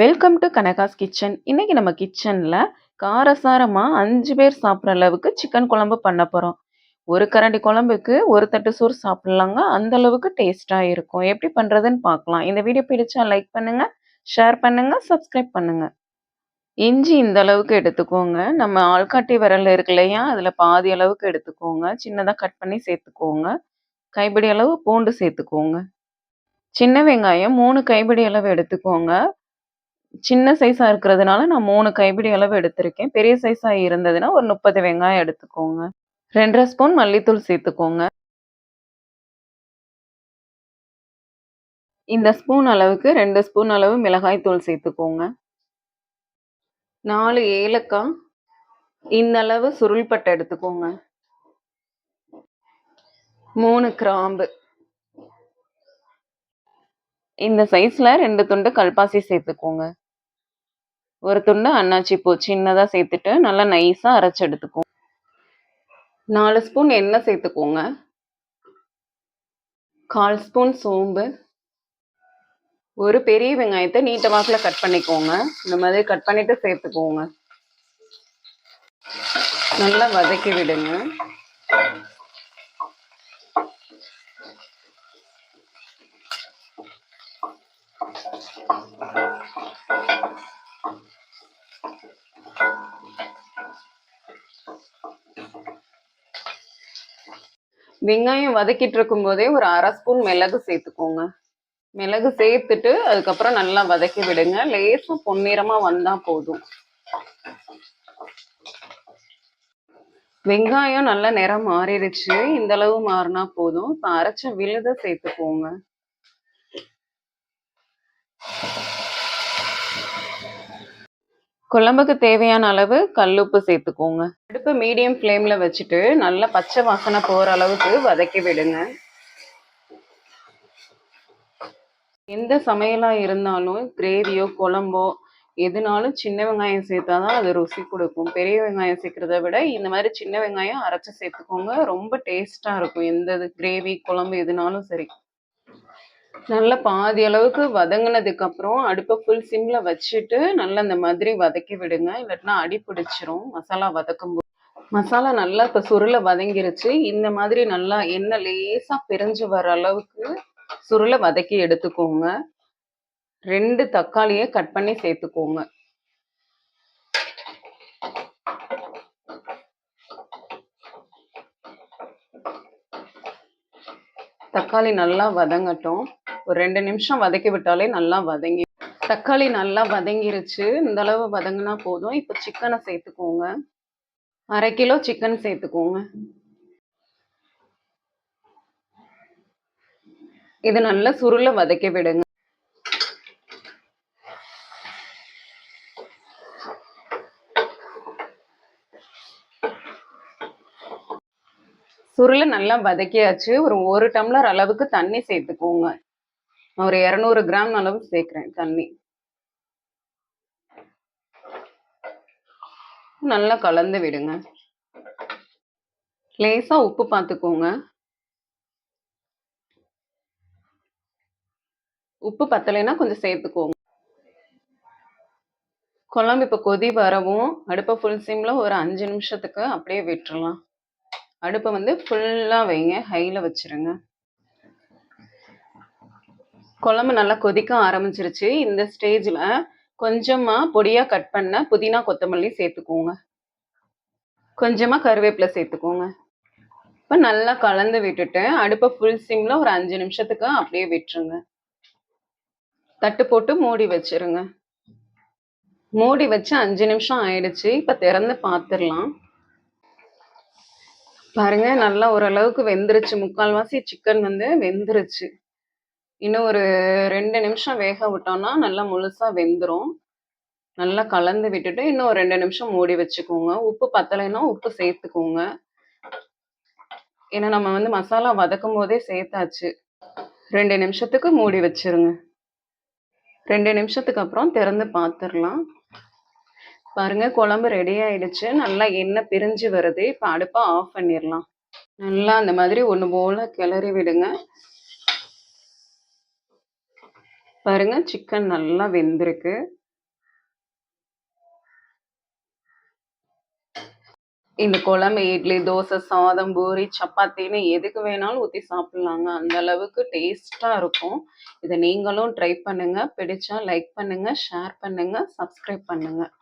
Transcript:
Welcome to கனகாஸ் kitchen. இன்னைக்கு நம்ம கிச்சனில் காரசாரமாக அஞ்சு பேர் சாப்பிட்ற அளவுக்கு சிக்கன் குழம்பு பண்ண போகிறோம் ஒரு கரண்டி குழம்புக்கு ஒரு தட்டு சோறு சாப்பிட்லாங்க அந்த அளவுக்கு டேஸ்ட்டாக இருக்கும். எப்படி பண்ணுறதுன்னு பார்க்கலாம். இந்த வீடியோ பிடிச்சா லைக் பண்ணுங்க, ஷேர் பண்ணுங்க, சப்ஸ்கிரைப் பண்ணுங்க. இஞ்சி இந்த அளவுக்கு எடுத்துக்கோங்க. நம்ம ஆள்காட்டி விரல் இருக்கு இல்லையா? அதில் பாதி அளவுக்கு எடுத்துக்கோங்க. சின்னதாக கட் பண்ணி சேர்த்துக்கோங்க. கைப்பிடி அளவு பூண்டு சேர்த்துக்கோங்க. சின்ன வெங்காயம் மூணு கைப்பிடி அளவு எடுத்துக்கோங்க. சின்ன சைஸாக இருக்கிறதுனால நான் மூணு கைப்பிடி அளவு எடுத்திருக்கேன். பெரிய சைஸாக இருந்ததுன்னா ஒரு 30 வெங்காயம் எடுத்துக்கோங்க. 2 1/2 ஸ்பூன் மல்லித்தூள் சேர்த்துக்கோங்க. இந்த ஸ்பூன் அளவுக்கு ரெண்டு ஸ்பூன் அளவு மிளகாய் தூள் சேர்த்துக்கோங்க. நாலு ஏலக்காய் இந்த அளவு சுருள்பட்டை எடுத்துக்கோங்க. மூணு கிராம்பு இந்த சைஸ்ல ரெண்டு துண்டு கல்பாசி சேர்த்துக்கோங்க. ஒரு துண்டு அன்னாச்சி பூ சின்னதாக சேர்த்துட்டு நல்லா நைஸாக அரைச்சி எடுத்துக்கோங்க. 4 ஸ்பூன் எண்ணெய் சேர்த்துக்கோங்க. 1/4 ஸ்பூன் சோம்பு ஒரு பெரிய வெங்காயத்தை நீட்ட வாக்கில் கட் பண்ணிக்கோங்க. இந்த மாதிரி கட் பண்ணிவிட்டு சேர்த்துக்கோங்க. நல்லா வதக்கி விடுங்க. வெங்காயம் வதக்கிட்டு இருக்கும்போதே ஒரு அரை ஸ்பூன் மிளகு சேர்த்துக்கோங்க. மிளகு சேர்த்துட்டு அதுக்கப்புறம் நல்லா வதக்கி விடுங்க. லேசா பொன்னிறமா வந்தா போதும். வெங்காயம் நல்லா நிறம் மாறிடுச்சு. இந்த அளவு மாறினா போதும். அரைச்ச விழுத சேர்த்துக்கோங்க. குழம்புக்கு தேவையான அளவு கல்லுப்பு சேர்த்துக்கோங்க. அடுப்பை மீடியம் ஃப்ளேம்ல வச்சுட்டு நல்லா பச்சை வாசனை போற அளவுக்கு வதக்கி விடுங்க. எந்த சமையலா இருந்தாலும் கிரேவியோ குழம்போ எதுனாலும் சின்ன வெங்காயம் சேர்த்தா தான் அது ருசி கொடுக்கும். பெரிய வெங்காயம் சேர்க்குறத விட இந்த மாதிரி சின்ன வெங்காயம் அரைச்சி சேர்த்துக்கோங்க. ரொம்ப டேஸ்ட்டாக இருக்கும். எந்த கிரேவி குழம்பு எதுனாலும் சரி. நல்லா பாதி அளவுக்கு வதங்கினதுக்கு அப்புறம் அடுப்பை ஃபுல் சிம்ல வச்சுட்டு நல்லா இந்த மாதிரி வதக்கி விடுங்க. இல்லாட்டினா அடி பிடிச்சிரும் மசாலா வதக்கும் போது. மசாலா நல்லா இப்போ சுருளை வதங்கிருச்சு. இந்த மாதிரி நல்லா எண்ணெய் லேசாக பிரிஞ்சு வர அளவுக்கு சுருளை வதக்கி எடுத்துக்கோங்க. ரெண்டு தக்காளியை கட் பண்ணி சேர்த்துக்கோங்க. தக்காளி நல்லா வதங்கட்டும். ஒரு ரெண்டு நிமிஷம் வதக்கி விட்டாலே நல்லா வதங்கி தக்காளி நல்லா வதங்கிருச்சு. இந்த அளவு வதங்கினா போதும். இப்போ சிக்கனை சேர்த்துக்கோங்க. அரை கிலோ சிக்கன் சேர்த்துக்கோங்க. இது நல்லா சுருளை வதக்கி விடுங்க. சுருளை நல்லா வதக்கியாச்சு. ஒரு ஒரு டம்ளர் அளவுக்கு தண்ணி சேர்த்துக்கோங்க. நான் ஒரு 200 கிராம் அளவு சேர்க்குறேன் தண்ணி. நல்லா கலந்து விடுங்க. லேசாக உப்பு பார்த்துக்கோங்க. உப்பு பத்தலைன்னா கொஞ்சம் சேர்த்துக்கோங்க. குழம்பு இப்போ கொதி வரவும் அடுப்பை ஃபுல் சிம்ல ஒரு அஞ்சு நிமிஷத்துக்கு அப்படியே விட்டுறலாம். அடுப்பை வந்து ஃபுல்லாக வைங்க. ஹையில் வச்சிருங்க. குழம்பு நல்லா கொதிக்க ஆரம்பிச்சிருச்சு. இந்த ஸ்டேஜில் கொஞ்சமாக பொடியாக கட் பண்ண புதினா கொத்தமல்லி சேர்த்துக்கோங்க. கொஞ்சமாக கருவேப்பிலை சேர்த்துக்கோங்க. இப்போ நல்லா கலந்து விட்டுட்டு அடுப்பை ஃபுல் சிம்மில் ஒரு அஞ்சு நிமிஷத்துக்கு அப்படியே விட்டுருங்க. தட்டு போட்டு மூடி வச்சிருங்க. மூடி வச்சு அஞ்சு நிமிஷம் ஆயிடுச்சு. இப்போ திறந்து பார்த்துடலாம். பாருங்க நல்லா ஓரளவுக்கு வெந்துருச்சு. முக்கால்வாசி சிக்கன் வந்து வெந்துருச்சு. இன்னும் ஒரு ரெண்டு நிமிஷம் வேக விட்டோம்னா நல்லா முழுசா வெந்துடும் நல்லா கலந்து விட்டுட்டு இன்னும் ஒரு 2 நிமிஷம் மூடி வச்சுக்கோங்க. உப்பு பத்தலைன்னா உப்பு சேர்த்துக்கோங்க. ஏன்னா நம்ம வந்து மசாலா வதக்கும் போதே சேர்த்தாச்சு. ரெண்டு நிமிஷத்துக்கு மூடி வச்சிருங்க. ரெண்டு நிமிஷத்துக்கு அப்புறம் திறந்து பார்த்துடலாம். பாருங்க குழம்பு ரெடி ஆயிடுச்சு. நல்லா எண்ணெய் பிரிஞ்சு வருது. இப்போ அடுப்பை ஆஃப் பண்ணிடலாம். நல்லா அந்த மாதிரி ஒன்று போல கிளறி விடுங்க. பாருங்க சிக்கன் நல்லா வெந்திருக்கு. இந்த குழம்பு இட்லி தோசை சாதம் பூரி சப்பாத்தின்னு எதுக்கு வேணாலும் ஊற்றி சாப்பிட்லாங்க. அந்த அளவுக்கு டேஸ்டாக இருக்கும். இதை நீங்களும் ட்ரை பண்ணுங்க. பிடிச்சா லைக் பண்ணுங்கள் ஷேர் பண்ணுங்கள் சப்ஸ்கிரைப் பண்ணுங்கள்